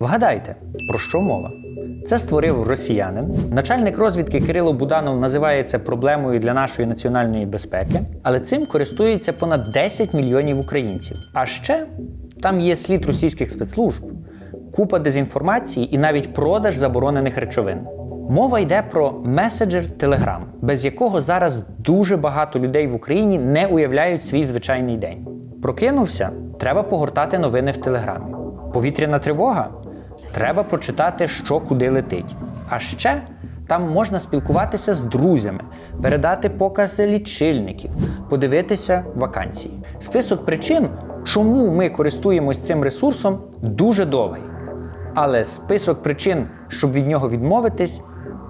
Вгадайте, про що мова? Це створив росіянин. Начальник розвідки Кирило Буданов називає це проблемою для нашої національної безпеки, але цим користується понад 10 мільйонів українців. А ще там є слід російських спецслужб, купа дезінформації і навіть продаж заборонених речовин. Мова йде про меседжер Telegram, без якого зараз дуже багато людей в Україні не уявляють свій звичайний день. Прокинувся, треба погортати новини в Телеграмі. Повітряна тривога треба прочитати, що куди летить. А ще там можна спілкуватися з друзями, передати покази лічильників, подивитися вакансії. Список причин, чому ми користуємось цим ресурсом, дуже довгий. Але список причин, щоб від нього відмовитись,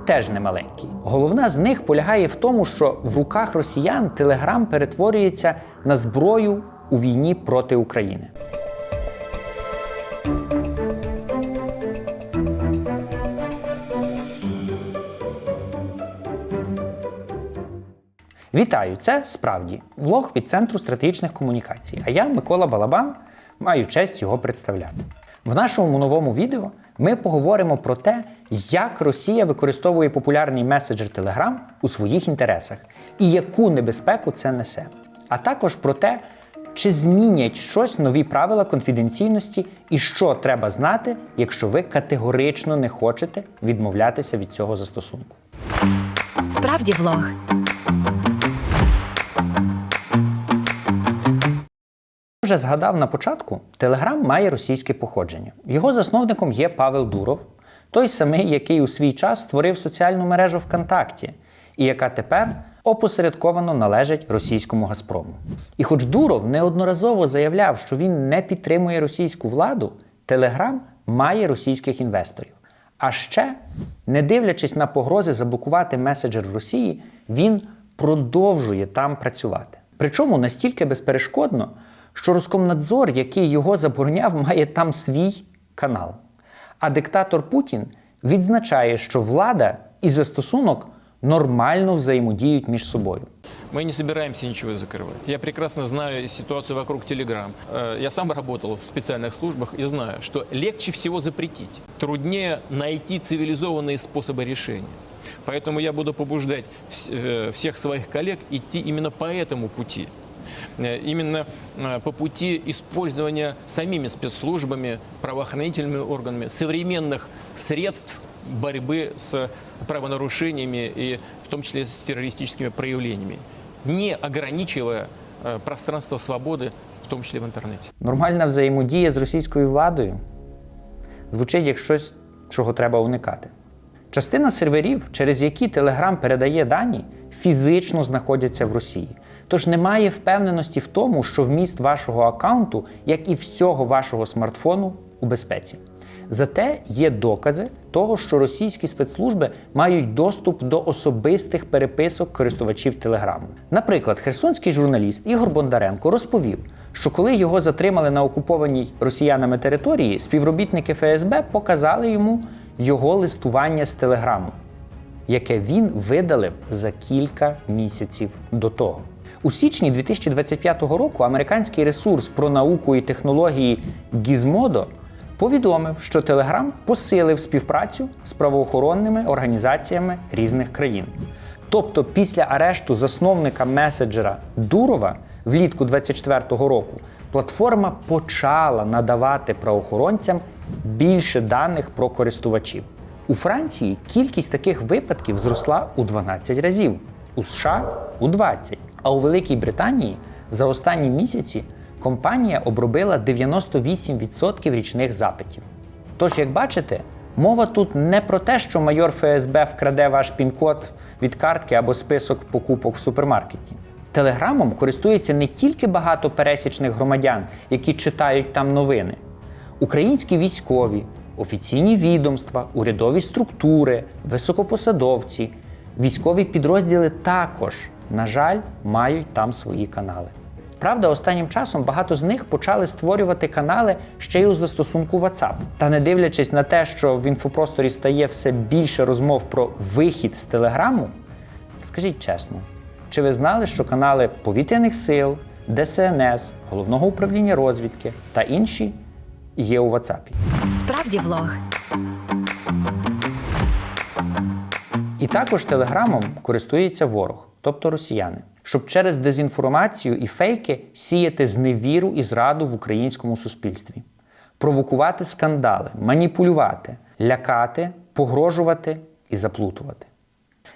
теж немаленький. Головна з них полягає в тому, що в руках росіян Телеграм перетворюється на зброю у війні проти України. Вітаю! Це справді влог від Центру стратегічних комунікацій. А я, Микола Балабан, маю честь його представляти. В нашому новому відео ми поговоримо про те, як Росія використовує популярний меседжер Telegram у своїх інтересах і яку небезпеку це несе. А також про те, чи змінять щось нові правила конфіденційності і що треба знати, якщо ви категорично не хочете відмовлятися від цього застосунку. Справді влог. Вже згадав на початку, Телеграм має російське походження. Його засновником є Павел Дуров, той самий, який у свій час створив соціальну мережу ВКонтакті, і яка тепер опосередковано належить російському Газпрому. І хоч Дуров неодноразово заявляв, що він не підтримує російську владу, Телеграм має російських інвесторів. А ще, не дивлячись на погрози заблокувати меседжер в Росії, він продовжує там працювати. Причому настільки безперешкодно, що Роскомнадзор, який його забороняв, має там свій канал. А диктатор Путін відзначає, що влада і застосунок нормально взаємодіють між собою. Мы не собираемся ничего закрывать. Я прекрасно знаю ситуацию вокруг Telegram. Э, Я сам работал в специальных службах и знаю, что легче всего запретить. Труднее найти цивилизованные способы решения. Поэтому я буду побуждать вс- э, всех своих коллег идти именно по этому пути. Э, Именно э, по пути использования самими спецслужбами, правоохранительными органами современных средств борьбы с правонарушениями и в том числе с террористическими проявлениями, не ограничивая э, пространство свободы, в том числе в интернете. Нормальна взаємодія з російською владою звучить як щось, чого треба уникати. Частина серверів, через які Telegram передає дані, фізично знаходяться в Росії. Тож немає впевненості в тому, що вміст вашого аккаунту, як і всього вашого смартфону, у безпеці. Зате є докази того, що російські спецслужби мають доступ до особистих переписок користувачів Телеграму. Наприклад, херсонський журналіст Ігор Бондаренко розповів, що коли його затримали на окупованій росіянами території, співробітники ФСБ показали йому його листування з Телеграму, яке він видалив за кілька місяців до того. У січні 2025 року американський ресурс про науку і технології Gizmodo повідомив, що Telegram посилив співпрацю з правоохоронними організаціями різних країн. Тобто, після арешту засновника меседжера Дурова влітку 2024 року платформа почала надавати правоохоронцям більше даних про користувачів. У Франції кількість таких випадків зросла у 12 разів, у США у 20. А у Великій Британії за останні місяці компанія обробила 98% річних запитів. Тож, як бачите, мова тут не про те, що майор ФСБ вкраде ваш пін-код від картки або список покупок в супермаркеті. Телеграмом користується не тільки багато пересічних громадян, які читають там новини. Українські військові, офіційні відомства, урядові структури, високопосадовці, військові підрозділи також, на жаль, мають там свої канали. Правда, останнім часом багато з них почали створювати канали ще й у застосунку WhatsApp. Та не дивлячись на те, що в інфопросторі стає все більше розмов про вихід з Телеграму, скажіть чесно, чи ви знали, що канали повітряних сил, ДСНС, Головного управління розвідки та інші є у WhatsApp. Справді влог. Також телеграмом користується ворог, тобто росіяни, щоб через дезінформацію і фейки сіяти зневіру і зраду в українському суспільстві, провокувати скандали, маніпулювати, лякати, погрожувати і заплутувати.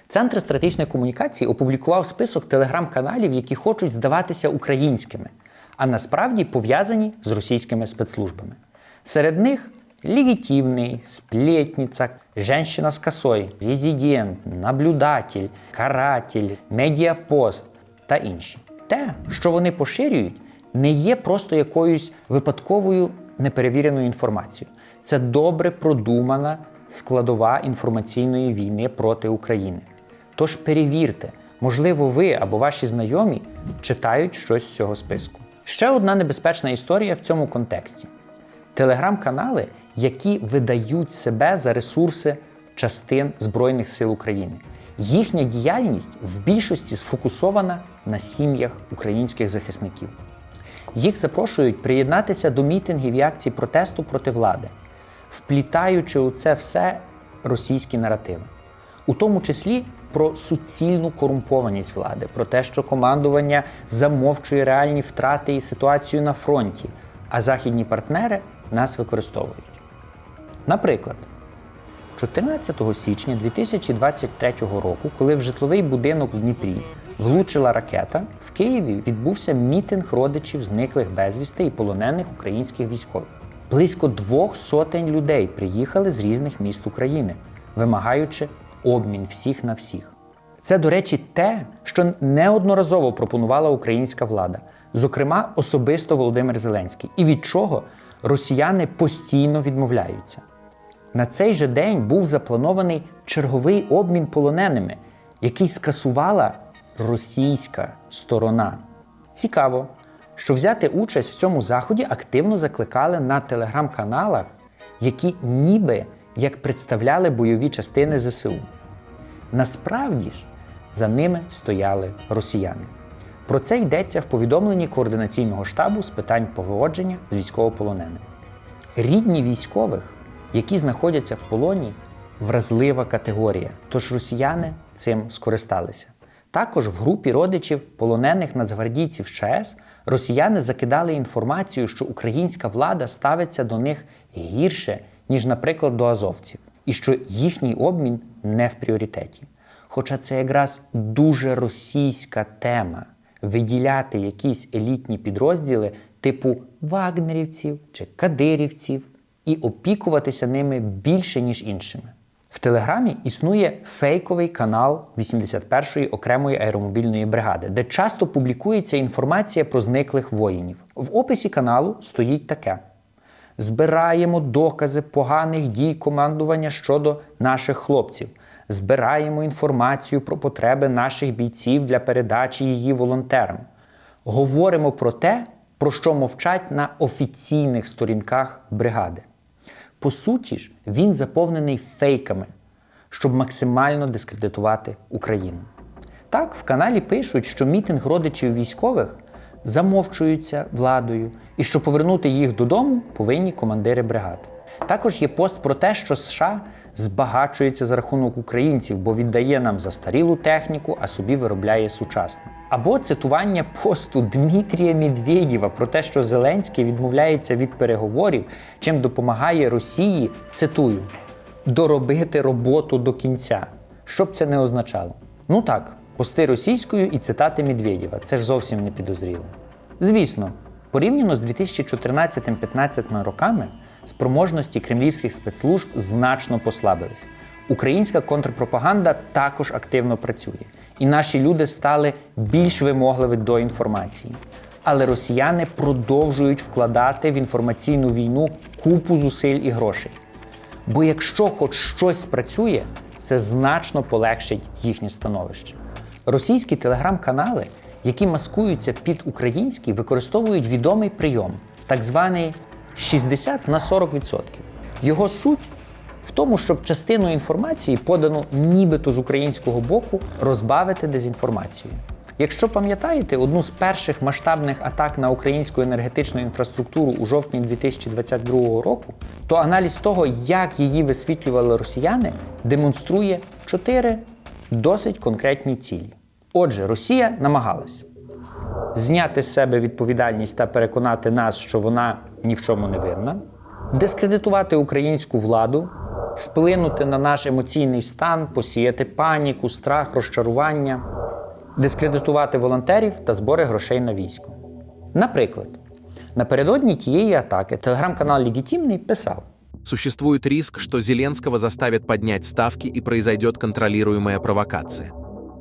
Центр стратегічної комунікації опублікував список телеграм-каналів, які хочуть здаватися українськими, а насправді пов'язані з російськими спецслужбами. Серед них легітимний, сплетниця, женщина з косой, резидент, наблюдатель, каратель, медіапост та інші. Те, що вони поширюють, не є просто якоюсь випадковою неперевіреною інформацією. Це добре продумана складова інформаційної війни проти України. Тож перевірте, можливо, ви або ваші знайомі читають щось з цього списку. Ще одна небезпечна історія в цьому контексті: телеграм-канали, які видають себе за ресурси частин Збройних сил України. Їхня діяльність в більшості сфокусована на сім'ях українських захисників. Їх запрошують приєднатися до мітингів і акцій протесту проти влади, вплітаючи у це все російські наративи, у тому числі про суцільну корумпованість влади, про те, що командування замовчує реальні втрати і ситуацію на фронті, а західні партнери нас використовують. Наприклад, 14 січня 2023 року, коли в житловий будинок в Дніпрі влучила ракета, в Києві відбувся мітинг родичів зниклих безвісти і полонених українських військових. Близько двох сотень людей приїхали з різних міст України, вимагаючи обмін всіх на всіх. Це, до речі, те, що неодноразово пропонувала українська влада, зокрема особисто Володимир Зеленський, і від чого росіяни постійно відмовляються. На цей же день був запланований черговий обмін полоненими, який скасувала російська сторона. Цікаво, що взяти участь в цьому заході активно закликали на телеграм-каналах, які ніби як представляли бойові частини ЗСУ. Насправді ж за ними стояли росіяни. Про це йдеться в повідомленні координаційного штабу з питань поводження з військовополоненими. Рідні військових, які знаходяться в полоні, вразлива категорія, тож росіяни цим скористалися. Також в групі родичів полонених нацгвардійців ЧАЕС росіяни закидали інформацію, що українська влада ставиться до них гірше, ніж, наприклад, до азовців, і що їхній обмін не в пріоритеті. Хоча це якраз дуже російська тема виділяти якісь елітні підрозділи типу вагнерівців чи кадирівців і опікуватися ними більше, ніж іншими. В Телеграмі існує фейковий канал 81-ї окремої аеромобільної бригади, де часто публікується інформація про зниклих воїнів. В описі каналу стоїть таке: збираємо докази поганих дій командування щодо наших хлопців. Збираємо інформацію про потреби наших бійців для передачі її волонтерам. Говоримо про те, про що мовчать на офіційних сторінках бригади. По суті ж, він заповнений фейками, щоб максимально дискредитувати Україну. Так, в каналі пишуть, що мітинг родичів військових замовчуються владою, і що повернути їх додому повинні командири бригад. Також є пост про те, що США збагачується за рахунок українців, бо віддає нам застарілу техніку, а собі виробляє сучасну. Або цитування посту Дмитрія Медведєва про те, що Зеленський відмовляється від переговорів, чим допомагає Росії, цитую, доробити роботу до кінця. Що б це не означало? Ну так, пости російською і цитати Медведєва. Це ж зовсім не підозріло. Звісно, порівняно з 2014-15 роками спроможності кремлівських спецслужб значно послабились. Українська контрпропаганда також активно працює, і наші люди стали більш вимогливі до інформації. Але росіяни продовжують вкладати в інформаційну війну купу зусиль і грошей. Бо якщо хоч щось спрацює, це значно полегшить їхнє становище. Російські телеграм-канали, які маскуються під українські, використовують відомий прийом, так званий 60 на 40%. Його суть в тому, щоб частину інформації, подану нібито з українського боку, розбавити дезінформацією. Якщо пам'ятаєте одну з перших масштабних атак на українську енергетичну інфраструктуру у жовтні 2022 року, то аналіз того, як її висвітлювали росіяни, демонструє чотири досить конкретні цілі. Отже, Росія намагалась зняти з себе відповідальність та переконати нас, що вона ні в чому не винна, дискредитувати українську владу, вплинути на наш емоційний стан, посіяти паніку, страх, розчарування, дискредитувати волонтерів та збори грошей на військо. Наприклад, напередодні тієї атаки телеграм-канал Легітимний писав. Существует риск, что Зеленского заставят поднять ставки и произойдет контролируемая провокация.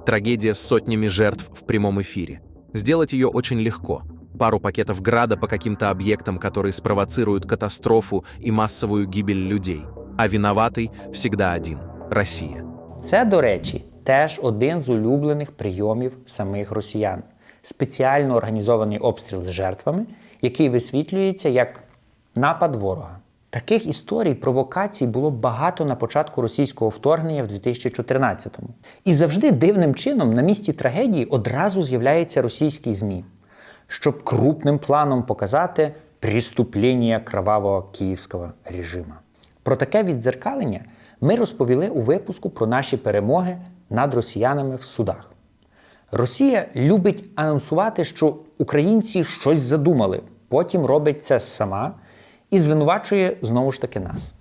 Трагедия с сотнями жертв в прямом эфире. Сделать ее очень легко. Пару пакетов града по каким-то объектам, которые спровоцируют катастрофу и массовую гибель людей. А виноватый всегда один – Россия. Це, до речі, теж один з улюблених прийомів самих росіян спеціально організований обстріл з жертвами, який висвітлюється як напад ворога. Таких історій провокацій було багато на початку російського вторгнення в 2014-му. І завжди дивним чином на місці трагедії одразу з'являється російський ЗМІ, щоб крупним планом показати приступлення кровавого київського режиму. Про таке віддзеркалення ми розповіли у випуску про наші перемоги над росіянами в судах. Росія любить анонсувати, що українці щось задумали, потім робить це сама і звинувачує знову ж таки нас.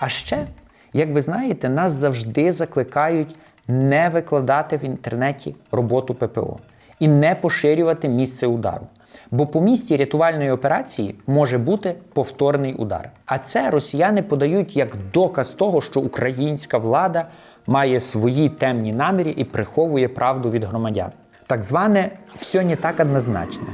А ще, як ви знаєте, нас завжди закликають не викладати в інтернеті роботу ППО і не поширювати місце удару. Бо по місці рятувальної операції може бути повторний удар. А це росіяни подають як доказ того, що українська влада має свої темні наміри і приховує правду від громадян. Так зване все не так однозначно.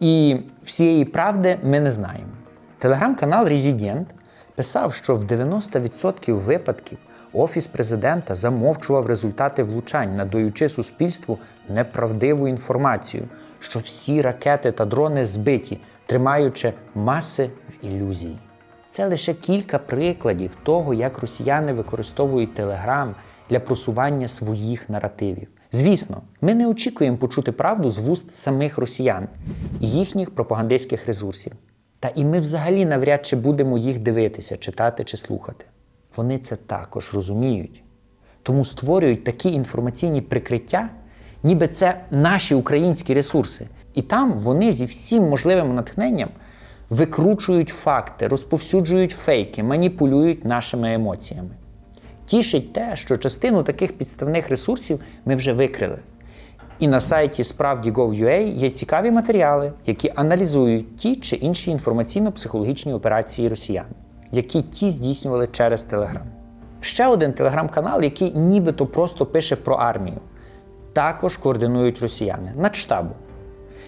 І всієї правди ми не знаємо. Телеграм-канал Резидент писав, що в 90% випадків Офіс президента замовчував результати влучань, надаючи суспільству неправдиву інформацію, що всі ракети та дрони збиті, тримаючи маси в ілюзії. Це лише кілька прикладів того, як росіяни використовують Телеграм для просування своїх наративів. Звісно, ми не очікуємо почути правду з вуст самих росіян і їхніх пропагандистських ресурсів. Та і ми взагалі навряд чи будемо їх дивитися, читати чи слухати. Вони це також розуміють. Тому створюють такі інформаційні прикриття, ніби це наші українські ресурси. І там вони зі всім можливим натхненням викручують факти, розповсюджують фейки, маніпулюють нашими емоціями. Тішить те, що частину таких підставних ресурсів ми вже викрили. І на сайті справді.gov.ua є цікаві матеріали, які аналізують ті чи інші інформаційно-психологічні операції росіян, які ті здійснювали через Телеграм. Ще один телеграм-канал, який нібито просто пише про армію, також координують росіяни Надштабу.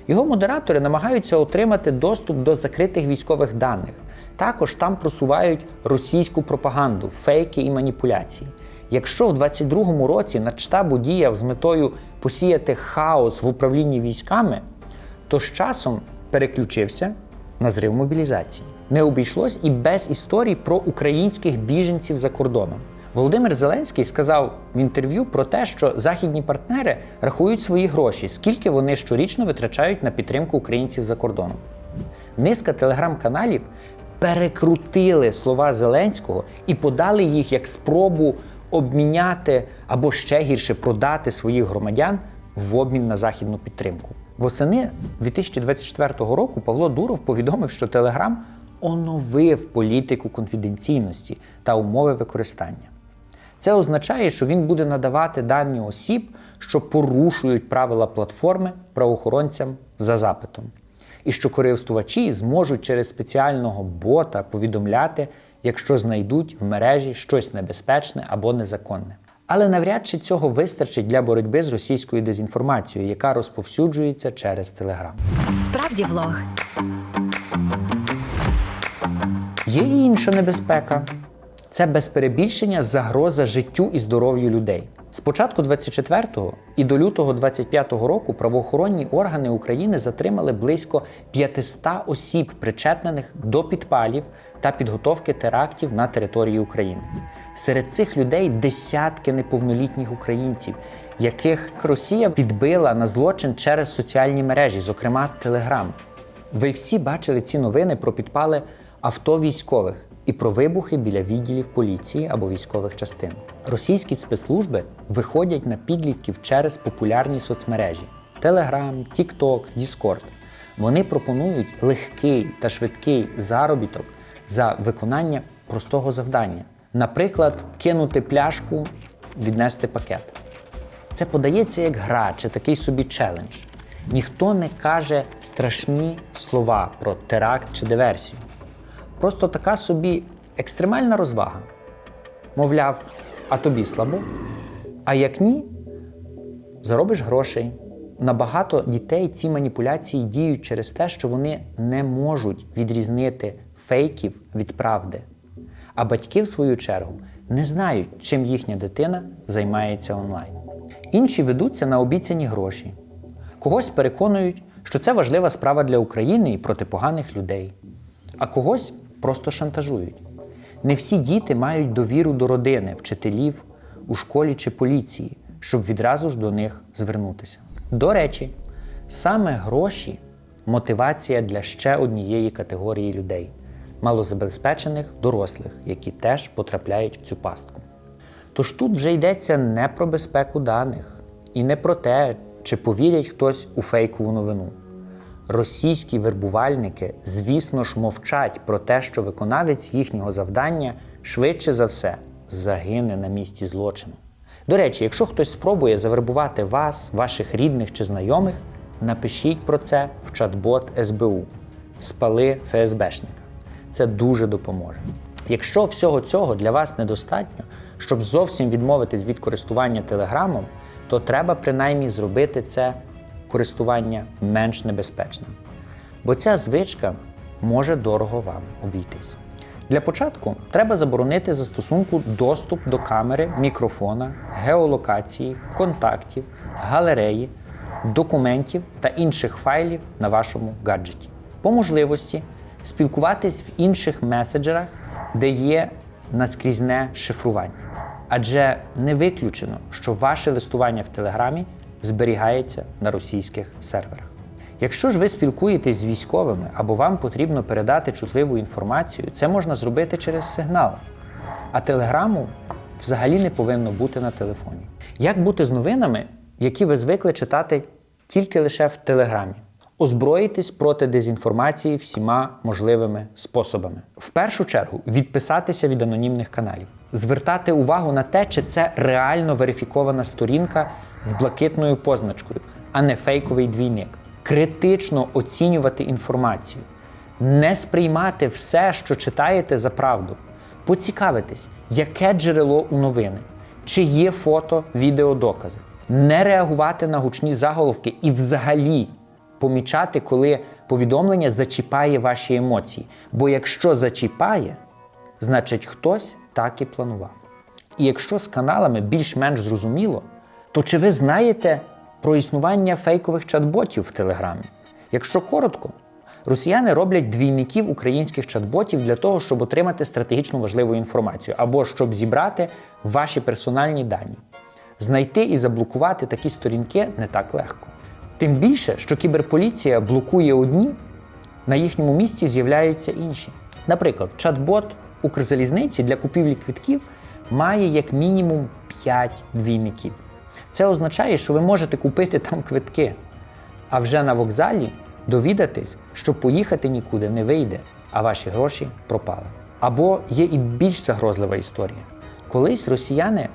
Його модератори намагаються отримати доступ до закритих військових даних. Також там просувають російську пропаганду, фейки і маніпуляції. Якщо в 22-му році Надштабу діяв з метою посіяти хаос в управлінні військами, то з часом переключився на зрив мобілізації. Не обійшлось і без історій про українських біженців за кордоном. Володимир Зеленський сказав в інтерв'ю про те, що західні партнери рахують свої гроші, скільки вони щорічно витрачають на підтримку українців за кордоном. Низка телеграм-каналів перекрутили слова Зеленського і подали їх як спробу обміняти або ще гірше продати своїх громадян в обмін на західну підтримку. Восени 2024 року Павло Дуров повідомив, що Телеграм оновив політику конфіденційності та умови використання. Це означає, що він буде надавати дані осіб, що порушують правила платформи правоохоронцям за запитом, і що користувачі зможуть через спеціального бота повідомляти, якщо знайдуть в мережі щось небезпечне або незаконне. Але навряд чи цього вистачить для боротьби з російською дезінформацією, яка розповсюджується через Телеграм. Справді влог. Є і інша небезпека. Це без перебільшення загроза життю і здоров'ю людей. З початку 24-го і до лютого 25-го року правоохоронні органи України затримали близько 500 осіб, причетнених до підпалів та підготовки терактів на території України. Серед цих людей десятки неповнолітніх українців, яких Росія підбила на злочин через соціальні мережі, зокрема Телеграм. Ви всі бачили ці новини про підпали авто військових і про вибухи біля відділів поліції або військових частин. Російські спецслужби виходять на підлітків через популярні соцмережі: Telegram, TikTok, Discord. Вони пропонують легкий та швидкий заробіток за виконання простого завдання. Наприклад, кинути пляшку, віднести пакет. Це подається як гра чи такий собі челендж. Ніхто не каже страшні слова про теракт чи диверсію. Просто така собі екстремальна розвага. Мовляв, а тобі слабо? А як ні, заробиш грошей. На багато дітей ці маніпуляції діють через те, що вони не можуть відрізнити фейків від правди. А батьки, в свою чергу, не знають, чим їхня дитина займається онлайн. Інші ведуться на обіцяні гроші. Когось переконують, що це важлива справа для України і проти поганих людей, а когось просто шантажують. Не всі діти мають довіру до родини, вчителів у школі чи поліції, щоб відразу ж до них звернутися. До речі, саме гроші мотивація для ще однієї категорії людей малозабезпечених дорослих, які теж потрапляють в цю пастку. Тож тут вже йдеться не про безпеку даних і не про те, чи повірять хтось у фейкову новину. Російські вербувальники, звісно ж, мовчать про те, що виконавець їхнього завдання швидше за все загине на місці злочину. До речі, якщо хтось спробує завербувати вас, ваших рідних чи знайомих, напишіть про це в чат-бот СБУ. Спали ФСБшника. Це дуже допоможе. Якщо всього цього для вас недостатньо, щоб зовсім відмовитись від користування телеграмом, то треба принаймні зробити це користування менш небезпечним. Бо ця звичка може дорого вам обійтись. Для початку треба заборонити застосунку доступ до камери, мікрофона, геолокації, контактів, галереї, документів та інших файлів на вашому гаджеті. По можливості спілкуватись в інших меседжерах, де є наскрізне шифрування. Адже не виключено, що ваше листування в Телеграмі зберігається на російських серверах. Якщо ж ви спілкуєтесь з військовими або вам потрібно передати чутливу інформацію, це можна зробити через сигнал. А телеграму взагалі не повинно бути на телефоні. Як бути з новинами, які ви звикли читати тільки лише в телеграмі? Озброїтись проти дезінформації всіма можливими способами. В першу чергу відписатися від анонімних каналів, звертати увагу на те, чи це реально верифікована сторінка з блакитною позначкою, а не фейковий двійник. Критично оцінювати інформацію, не сприймати все, що читаєте за правду. Поцікавитись, яке джерело у новини, чи є фото, відеодокази, не реагувати на гучні заголовки і взагалі помічати, коли повідомлення зачіпає ваші емоції. Бо якщо зачіпає, значить хтось так і планував. І якщо з каналами більш-менш зрозуміло, то чи ви знаєте про існування фейкових чат-ботів в Телеграмі? Якщо коротко, росіяни роблять двійників українських чат-ботів для того, щоб отримати стратегічно важливу інформацію або щоб зібрати ваші персональні дані. Знайти і заблокувати такі сторінки не так легко. Тим більше, що кіберполіція блокує одні, на їхньому місці з'являються інші. Наприклад, чат-бот Укрзалізниці для купівлі квитків має як мінімум 5 двійників. Це означає, що ви можете купити там квитки, а вже на вокзалі довідатись, що поїхати нікуди не вийде, а ваші гроші пропали. Або є і більш загрозлива історія. Колись росіяни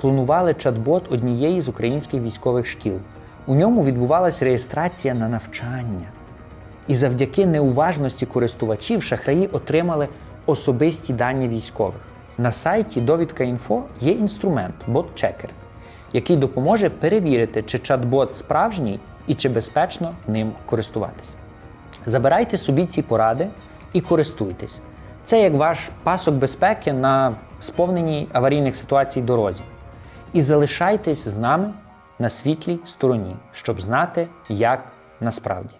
клонували чат-бот однієї з українських військових шкіл. У ньому відбувалася реєстрація на навчання. І завдяки неуважності користувачів шахраї отримали особисті дані військових. На сайті Довідка.Інфо є інструмент бот-чекер, який допоможе перевірити, чи чат-бот справжній і чи безпечно ним користуватись. Забирайте собі ці поради і користуйтесь. Це як ваш пасок безпеки на сповненій аварійних ситуацій дорозі. І залишайтесь з нами на світлій стороні, щоб знати, як насправді.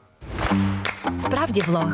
Справді влог.